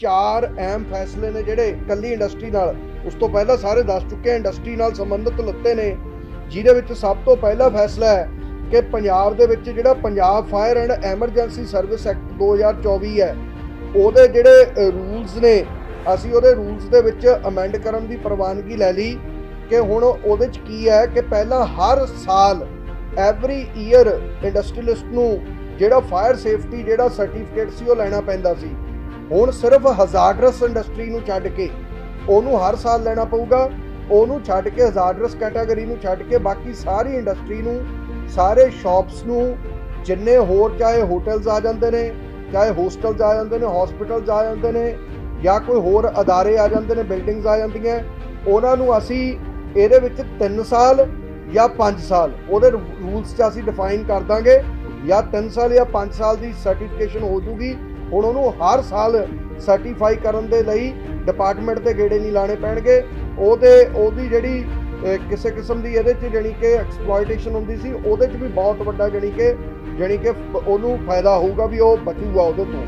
ਚਾਰ ਅਹਿਮ ਫੈਸਲੇ ਨੇ ਜਿਹੜੇ ਕੱਲੀ ਇੰਡਸਟਰੀ ਨਾਲ, ਉਸ ਤੋਂ ਪਹਿਲਾਂ ਸਾਰੇ ਦੱਸ ਚੁੱਕੇ ਇੰਡਸਟਰੀ ਨਾਲ ਸੰਬੰਧਿਤ ਲੱਤੇ ਨੇ, ਜਿਹਦੇ ਵਿੱਚ ਸਭ ਤੋਂ ਪਹਿਲਾ ਫੈਸਲਾ ਹੈ ਕਿ ਪੰਜਾਬ ਦੇ ਵਿੱਚ ਜਿਹੜਾ Punjab fire and emergency service act 2024 ਹੈ, ਉਹਦੇ ਜਿਹੜੇ ਰੂਲਸ ਨੇ, ਅਸੀਂ ਉਹਦੇ ਰੂਲਸ ਦੇ ਵਿੱਚ ਅਮੈਂਡ ਕਰਨ ਦੀ ਪ੍ਰਵਾਨਗੀ ਲੈ ਲਈ ਕਿ ਹੁਣ ਉਹਦੇ ਚ ਕੀ ਹੈ ਕਿ ਪਹਿਲਾਂ ਹਰ ਸਾਲ ਐਵਰੀ ਈਅਰ ਇੰਡਸਟਰੀਲਿਸਟ ਨੂੰ ਜਿਹੜਾ ਫਾਇਰ ਸੇਫਟੀ ਜਿਹੜਾ ਸਰਟੀਫਿਕੇਟ ਸੀ ਉਹ ਲੈਣਾ ਪੈਂਦਾ ਸੀ। ਹੁਣ ਸਿਰਫ ਹਜ਼ਾਰਡਰਸ ਇੰਡਸਟਰੀ ਨੂੰ ਛੱਡ ਕੇ ਉਹਨੂੰ ਹਰ ਸਾਲ ਲੈਣਾ ਪਊਗਾ, ਉਹਨੂੰ ਛੱਡ ਕੇ ਹਜ਼ਾਰਡਰਸ ਕੈਟਾਗਰੀ ਨੂੰ ਛੱਡ ਕੇ ਬਾਕੀ ਸਾਰੀ ਇੰਡਸਟਰੀ ਨੂੰ, ਸਾਰੇ ਸ਼ਾਪਸ ਨੂੰ, ਜਿੰਨੇ ਹੋਰ ਚਾਹੇ ਹੋਟਲਸ ਆ ਜਾਂਦੇ ਨੇ, ਚਾਹੇ ਹੋਸਟਲਸ ਆ ਜਾਂਦੇ ਨੇ ਹਸਪੀਟਲਸ ਆ ਜਾਂਦੇ ਨੇ, ਜਾਂ ਕੋਈ ਹੋਰ ਅਦਾਰੇ ਆ ਜਾਂਦੇ ਨੇ ਬਿਲਡਿੰਗਸ ਆ ਜਾਂਦੀਆਂ, ਉਹਨਾਂ ਨੂੰ ਅਸੀਂ ਇਹਦੇ ਵਿੱਚ 3 ਸਾਲ ਜਾਂ 5 ਸਾਲ, ਉਹਦੇ ਰੂਲਸ 'ਚ ਅਸੀਂ ਡਿਫਾਈਨ ਕਰ ਦਾਂਗੇ, ਜਾਂ 3 ਸਾਲ ਜਾਂ 5 ਸਾਲ ਦੀ ਸਰਟੀਫਿਕੇਸ਼ਨ ਹੋ ਜੂਗੀ ਹੁਣ ਉਹਨੂੰ ਹਰ ਸਾਲ ਸਰਟੀਫਾਈ ਕਰਨ ਦੇ ਲਈ ਡਿਪਾਰਟਮੈਂਟ ਦੇ ਗੇੜੇ ਨਹੀਂ ਲਾਣੇ ਪੈਣਗੇ। ਉਹਦੇ, ਉਹਦੀ ਜਿਹੜੀ ਕਿਸੇ ਕਿਸਮ ਦੀ ਇਹਦੇ 'ਚ ਜਾਣੀ ਕਿ ਐਕਸਪਲੋਇਟੇਸ਼ਨ ਹੁੰਦੀ ਸੀ, ਉਹਦੇ 'ਚ ਵੀ ਬਹੁਤ ਵੱਡਾ ਜਾਣੀ ਕਿ ਜਾਣੀ ਕਿ ਉਹਨੂੰ ਫਾਇਦਾ ਹੋਊਗਾ ਵੀ ਉਹ ਬਚੂਗਾ ਉਹਦੇ ਤੋਂ।